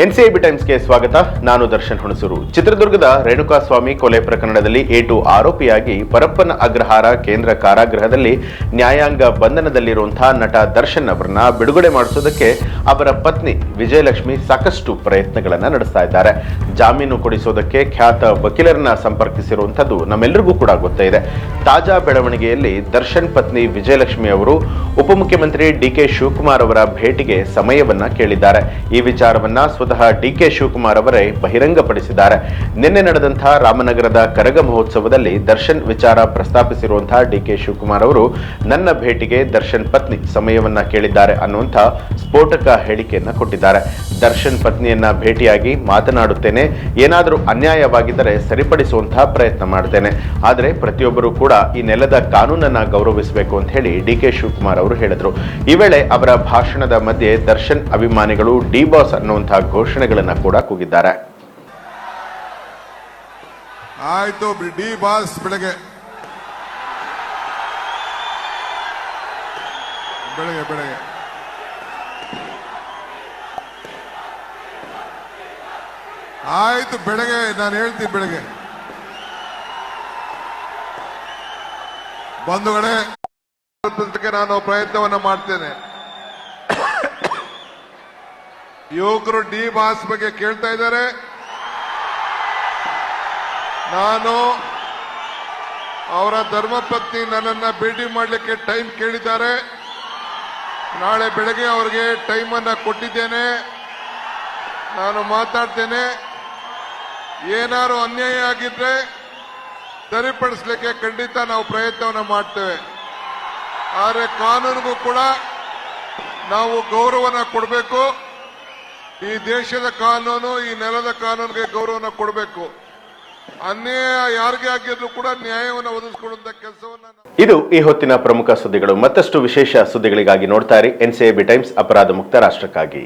NCIB ಟೈಮ್ಸ್ಗೆ ಸ್ವಾಗತ. ನಾನು ದರ್ಶನ್ ಹುಣಸೂರು. ಚಿತ್ರದುರ್ಗದ ರೇಣುಕಾಸ್ವಾಮಿ ಕೊಲೆ ಪ್ರಕರಣದಲ್ಲಿ ಏಟು ಆರೋಪಿಯಾಗಿ ಪರಪ್ಪನ ಅಗ್ರಹಾರ ಕೇಂದ್ರ ಕಾರಾಗೃಹದಲ್ಲಿ ನ್ಯಾಯಾಂಗ ಬಂಧನದಲ್ಲಿರುವಂತಹ ನಟ ದರ್ಶನ್ ಅವರನ್ನ ಬಿಡುಗಡೆ ಮಾಡಿಸೋದಕ್ಕೆ ಅವರ ಪತ್ನಿ ವಿಜಯಲಕ್ಷ್ಮಿ ಸಾಕಷ್ಟು ಪ್ರಯತ್ನಗಳನ್ನು ನಡೆಸ್ತಾ ಇದ್ದಾರೆ. ಜಾಮೀನು ಕೊಡಿಸೋದಕ್ಕೆ ಖ್ಯಾತ ವಕೀಲರನ್ನ ಸಂಪರ್ಕಿಸಿರುವಂಥದ್ದು ನಮ್ಮೆಲ್ಲರಿಗೂ ಕೂಡ ಗೊತ್ತೇ ಇದೆ. ತಾಜಾ ಬೆಳವಣಿಗೆಯಲ್ಲಿ ದರ್ಶನ್ ಪತ್ನಿ ವಿಜಯಲಕ್ಷ್ಮಿ ಅವರು ಉಪಮುಖ್ಯಮಂತ್ರಿ ಡಿ ಕೆ ಶಿವಕುಮಾರ್ ಅವರ ಭೇಟಿಗೆ ಸಮಯವನ್ನ ಕೇಳಿದ್ದಾರೆ. ಈ ವಿಚಾರವನ್ನ ಸ್ವತಃ ಡಿ ಕೆ ಶಿವಕುಮಾರ್ ಅವರೇ ಬಹಿರಂಗಪಡಿಸಿದ್ದಾರೆ. ನಿನ್ನೆ ನಡೆದಂತಹ ರಾಮನಗರದ ಕರಗ ಮಹೋತ್ಸವದಲ್ಲಿ ದರ್ಶನ್ ವಿಚಾರ ಪ್ರಸ್ತಾಪಿಸಿರುವಂತಹ ಡಿ ಕೆ ಶಿವಕುಮಾರ್ ಅವರು, ನನ್ನ ಭೇಟಿಗೆ ದರ್ಶನ್ ಪತ್ನಿ ಸಮಯವನ್ನ ಕೇಳಿದ್ದಾರೆ ಅನ್ನುವಂಥ ಸ್ಫೋಟಕ ಹೇಳಿಕೆಯನ್ನ ಕೊಟ್ಟಿದ್ದಾರೆ. ದರ್ಶನ್ ಪತ್ನಿಯನ್ನ ಭೇಟಿಯಾಗಿ ಮಾತನಾಡುತ್ತೇನೆ, ಏನಾದರೂ ಅನ್ಯಾಯವಾಗಿದ್ದರೆ ಸರಿಪಡಿಸುವಂತಹ ಪ್ರಯತ್ನ ಮಾಡ್ತೇನೆ. ಆದರೆ ಪ್ರತಿಯೊಬ್ಬರು ಕೂಡ ಈ ನೆಲದ ಕಾನೂನನ್ನ ಗೌರವಿಸಬೇಕು ಅಂತ ಹೇಳಿ ಡಿ ಕೆ ಶಿವಕುಮಾರ್ ಅವರು ಹೇಳಿದರು. ಈ ವೇಳೆ ಅವರ ಭಾಷಣದ ಮಧ್ಯೆ ದರ್ಶನ್ ಅಭಿಮಾನಿಗಳು ಡಿ ಬಾಸ್ ಅನ್ನುವಂತಹ ಘೋಷಣೆಗಳನ್ನ ಕೂಡ ಕೂಗಿದ್ದಾರೆ. ಆಯ್ತು ಡಿ ಬಾಸ್ ಬೆಳಗ್ಗೆ. ಬೆಳಗ್ಗೆ ಬೆಳಗ್ಗೆ. ಆಯ್ತು ಬೆಳಗ್ಗೆ, ನಾನು ಹೇಳ್ತೀನಿ ಬೆಳಗ್ಗೆ. ಬಂಧುಗಳೇ, ನಾನು ಪ್ರಯತ್ನವನ್ನ ಮಾಡ್ತೇನೆ. ಯುವಕರು ಡಿ ಬಾಸ್ ಬಗ್ಗೆ ಕೇಳ್ತಾ ಇದ್ದಾರೆ. ನಾನು ಅವರ ಧರ್ಮಪತ್ನಿ ನನ್ನನ್ನ ಭೇಟಿ ಮಾಡಲಿಕ್ಕೆ ಟೈಮ್ ಕೇಳಿದ್ದಾರೆ. ನಾಳೆ ಬೆಳಗ್ಗೆ ಅವರಿಗೆ ಟೈಮ್ ಅನ್ನ ಕೊಟ್ಟಿದ್ದೇನೆ. ನಾನು ಮಾತಾಡ್ತೇನೆ. ಏನಾರು ಅನ್ಯಾಯ ಆಗಿದ್ರೆ ಸರಿಪಡಿಸಲಿಕ್ಕೆ ಖಂಡಿತ ನಾವು ಪ್ರಯತ್ನವನ್ನು ಮಾಡ್ತೇವೆ. ಆದರೆ ಕಾನೂನಿಗೂ ಕೂಡ ನಾವು ಗೌರವನ ಕೊಡಬೇಕು. ಈ ದೇಶದ ಕಾನೂನು, ಈ ನೆಲದ ಕಾನೂನಿಗೆ ಗೌರವನ ಕೊಡಬೇಕು. ಅನ್ಯಾಯ ಯಾರಿಗೆ ಆಗಿದ್ರು ಕೂಡ ನ್ಯಾಯವನ್ನು ಒದಗಿಸಿಕೊಡುವಂತ ಕೆಲಸವನ್ನ ಇದು ಈ ಹೊತ್ತಿನ ಪ್ರಮುಖ ಸುದ್ದಿಗಳು. ಮತ್ತಷ್ಟು ವಿಶೇಷ ಸುದ್ದಿಗಳಿಗಾಗಿ ನೋಡ್ತಾ ಇರಿ. ಎನ್ಸಿಎಬಿ ಟೈಮ್ಸ್, ಅಪರಾಧ ಮುಕ್ತ ರಾಷ್ಟ್ರಕ್ಕಾಗಿ.